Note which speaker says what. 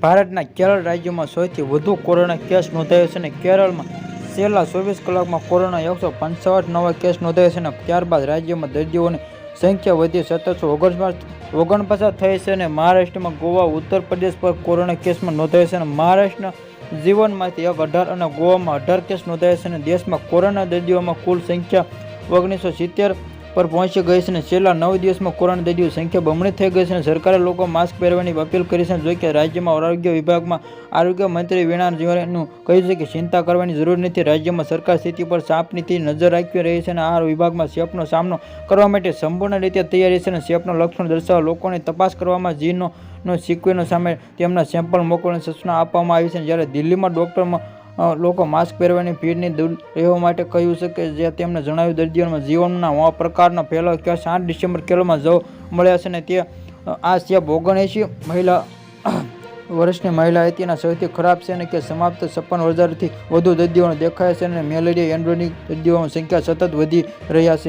Speaker 1: ભારતના કેરળ રાજ્યમાં સૌથી વધુ કોરોના કેસ નોંધાયો છે અને કેરળમાં છેલ્લા ચોવીસ કલાકમાં કોરોના એકસો પંચાવન નવા કેસ નોંધાયા છે અને ત્યારબાદ રાજ્યમાં દર્દીઓની સંખ્યા વધી સત્તરસો ઓગણપચાસ ઓગણપચાસ થઈ છે અને મહારાષ્ટ્રમાં ગોવા, ઉત્તર પ્રદેશ પર કોરોના કેસમાં નોંધાયા છે અને મહારાષ્ટ્રના જીવનમાંથી એક અઢાર અને ગોવામાં અઢાર કેસ નોંધાયા છે અને દેશમાં કોરોના દર્દીઓમાં કુલ સંખ્યા ઓગણીસો સિત્તેર પર પહોંચી ગઈ છે અને છેલ્લા નવ દિવસમાં કોરોના દર્દીઓ સંખ્યા બમણી થઈ ગઈ છે અને સરકારે લોકો માસ્ક પહેરવાની અપીલ કરી છે જો કે રાજ્યમાં આરોગ્ય વિભાગમાં આરોગ્ય મંત્રી વીણા જીવનનું કહ્યું છે કે ચિંતા કરવાની જરૂર નથી. રાજ્યમાં સરકાર સ્થિતિ પર સાપનીથી નજર રાખી રહી છે અને આ વિભાગમાં સેફનો સામનો કરવા માટે સંપૂર્ણ રીતે તૈયારી છે અને ચેપનો લક્ષણ દર્શાવવા લોકોની તપાસ કરવામાં જીનો નો સિક્વેનો સામે તેમના સેમ્પલ મોકલવાની સૂચના આપવામાં આવી છે. જ્યારે દિલ્હીમાં ડૉક્ટરમાં લોકો માસ્ક પહેરવાની ભીડની દૂર રહેવા માટે કહ્યું છે કે જે તેમણે જણાવ્યું, દર્દીઓમાં જીવનના પ્રકારનો ફેલાવ ક્યાં સાત ડિસેમ્બર કેરળમાં જોવા મળ્યા છે અને તે આ ચેપ ઓગણએંશી મહિલા વર્ષની મહિલા હતી એના સૌથી ખરાબ છે અને કે સમાપ્ત છપ્પન હજારથી વધુ દર્દીઓને દેખાય છે અને મેલેરિયા એન્ડ્રોનિક દર્દીઓની સંખ્યા સતત વધી રહ્યા છે.